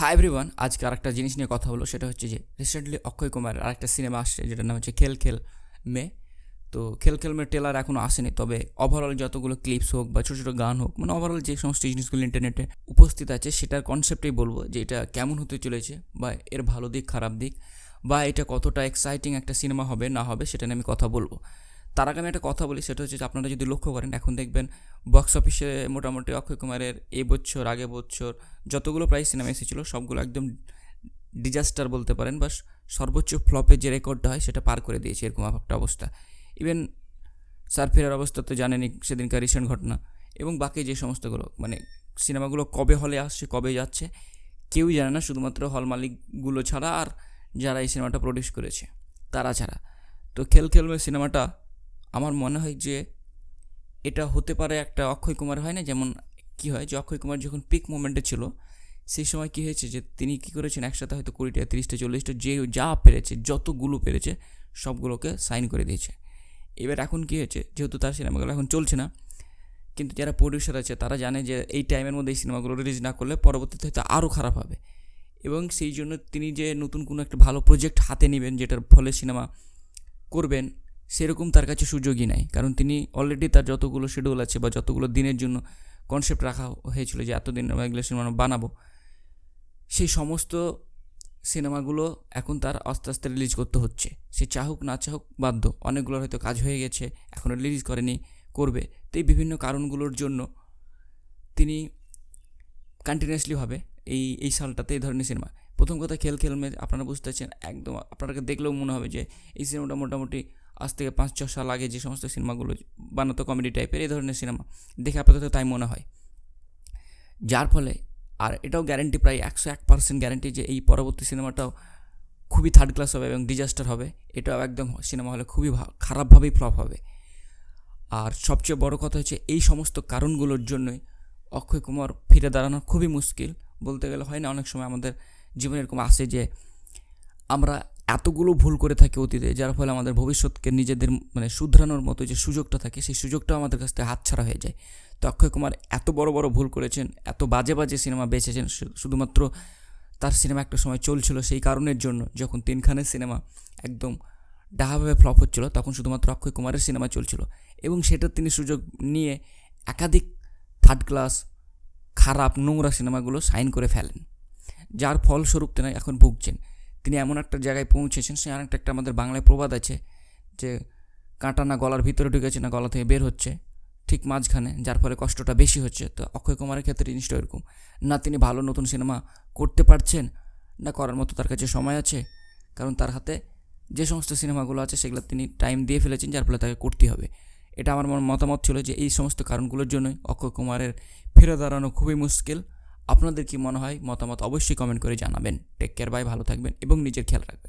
Hi everyone আজকে আরেকটা জিনিস নিয়ে কথা হলো, সেটা হচ্ছে যে রিসেন্টলি অক্ষয় কুমারের আরেকটা সিনেমা আসছে, যেটার নাম হচ্ছে খেল খেল মে। তো খেল খেল মে টেলার এখনও আসেনি, তবে ওভারঅল যতগুলো ক্লিপস হোক বা ছোটো ছোটো গান হোক মানে ওভারঅল যে সমস্ত জিনিসগুলো ইন্টারনেটে উপস্থিত আছে, সেটার কনসেপ্টেই বলব যে এটা কেমন হতে চলেছে বা এর ভালো দিক, খারাপ দিক, বা এটা কতটা এক্সাইটিং একটা সিনেমা হবে, না হবে, সেটা নিয়ে আমি কথা বলব। তার আগে আমি একটা কথা বলি, সেটা হচ্ছে আপনারা যদি লক্ষ্য করেন, এখন দেখবেন বক্স অফিসে মোটামুটি অক্ষয় কুমারের এই বছর, আগে বছর যতগুলো প্রায় সিনেমা এসেছিল, সবগুলো একদম ডিজাস্টার বলতে পারেন বা সর্বোচ্চ ফ্লপের যে রেকর্ডটা হয়, সেটা পার করে দিয়েছে এরকম একটা অবস্থা। ইভেন স্যার অবস্থা তো জানেনই, সেদিনকার রিসেন্ট ঘটনা। এবং বাকি যে সমস্তগুলো মানে সিনেমাগুলো কবে হলে আসছে, কবে যাচ্ছে, কেউই জানে না, শুধুমাত্র হল মালিকগুলো ছাড়া আর যারা এই সিনেমাটা প্রডিউস করেছে, তারা ছাড়া। তো খেল খেলবে সিনেমাটা আমার মনে হয় যে এটা হতে পারে একটা অক্ষয় কুমার হয় না, যেমন কি হয় যে অক্ষয় কুমার যখন পিক মোমেন্টে ছিল, সেই সময় কী হয়েছে যে তিনি কী করেছেন, একসাথে হয়তো কুড়িটা, তিরিশটা, চল্লিশটা, যে যা পেরেছে, যতগুলো পেরেছে, সবগুলোকে সাইন করে দিয়েছে। এবার এখন কী হয়েছে, যেহেতু তার সিনেমাগুলো এখন চলছে না, কিন্তু যারা প্রডিউসার আছে, তারা জানে যে এই টাইমের মধ্যে এই সিনেমাগুলো রিলিজ না করলে পরবর্তীতে হয়তো আরও খারাপ হবে। এবং সেই জন্য তিনি যে নতুন কোনো একটা ভালো প্রজেক্ট হাতে নেবেন, যেটার ফলে সিনেমা করবেন সেরকম তার কাছে সুযোগই নাই। কারণ তিনি অলরেডি তার যতগুলো শিডিউল আছে বা যতগুলো দিনের জন্য কনসেপ্ট রাখা হয়েছিল যে এতদিন এগুলো সিনেমা বানাবো, সেই সমস্ত সিনেমাগুলো এখন তার আস্তে আস্তে রিলিজ করতে হচ্ছে। সে চাহুক না চাহুক বাধ্য। অনেকগুলোর হয়তো কাজ হয়ে গেছে এখনও রিলিজ করেনি, করবে। তো এই বিভিন্ন কারণগুলোর জন্য তিনি কন্টিনিউয়াসলিভাবে এই এই সালটাতে এই ধরনের সিনেমা। প্রথম কথা খেল খেলমে আপনারা বুঝতে পারছেন, একদম আপনাকে দেখলেও মনে হবে যে এই সিনেমাটা মোটামুটি আজ থেকে পাঁচ, ছ সাল আগে যে সমস্ত সিনেমাগুলো বানাতো কমেডি টাইপের এই ধরনের সিনেমা দেখে আপাতত তাই মনে হয়। যার ফলে, আর এটাও গ্যারেন্টি প্রায় একশো এক পার্সেন্ট গ্যারেন্টি যে এই পরবর্তী সিনেমাটাও খুবই থার্ড ক্লাস হবে এবং ডিজাস্টার হবে। এটাও একদম সিনেমা হলে খুবই খারাপভাবেই ফ্লপ হবে। আর সবচেয়ে বড় কথা হচ্ছে, এই সমস্ত কারণগুলোর জন্যই অক্ষয় কুমার ফিরে দাঁড়ানো খুবই মুশকিল। বলতে গেলে হয় না, অনেক সময় আমাদের জীবনে এরকম আসে যে আমরা এতগুলো ভুল করে থাকে অতীতে, যার ফলে আমাদের ভবিষ্যৎকে নিজেদের মানে শুধরানোর মতো যে সুযোগটা থাকে, সেই সুযোগটাও আমাদের কাছ থেকে হাতছাড়া হয়ে যায়। তো অক্ষয় কুমার এত বড় বড় ভুল করেছেন, এত বাজে বাজে সিনেমা বেঁচেছেন শুধুমাত্র তার সিনেমা একটা সময় চলছিল সেই কারণের জন্য, যখন তিনখানের সিনেমা একদম ডাহাভাবে ফ্লপ হচ্ছিল, তখন শুধুমাত্র অক্ষয় কুমারের সিনেমা চলছিল। এবং সেটার তিনি সুযোগ নিয়ে একাধিক থার্ড ক্লাস খারাপ নোংরা সিনেমাগুলো সাইন করে ফেলেন, যার ফলস্বরূপ তিনি এখন ভুগছেন। তিনি এমন একটা জায়গায় পৌঁছেছেন সে অনেকটা একটা আমাদের বাংলায় প্রবাদ আছে যে কাঁটা না গলার ভিতরে ঢুকেছে না গলা থেকে বের হচ্ছে, ঠিক মাঝখানে, যার ফলে কষ্টটা বেশি হচ্ছে। তো অক্ষয় কুমারের ক্ষেত্রে জিনিসটা এরকম না তিনি ভালো নতুন সিনেমা করতে পারছেন, না করার মতো তার কাছে সময় আছে, কারণ তার হাতে যে সমস্ত সিনেমাগুলো আছে সেগুলো তিনি টাইম দিয়ে ফেলেছেন, যার ফলে তাকে করতে হবে। এটা আমার মতামত ছিল যে এই সমস্ত কারণগুলোর জন্যই অক্ষয় কুমারের ফিরে দাঁড়ানো খুবই মুশকিল। আপনাদের কি মনে হয়? মতামত অবশ্যই কমেন্ট করে জানাবেন। টেক কেয়ার বাই ভালো থাকবেন এবং নিজের খেয়াল রাখবেন।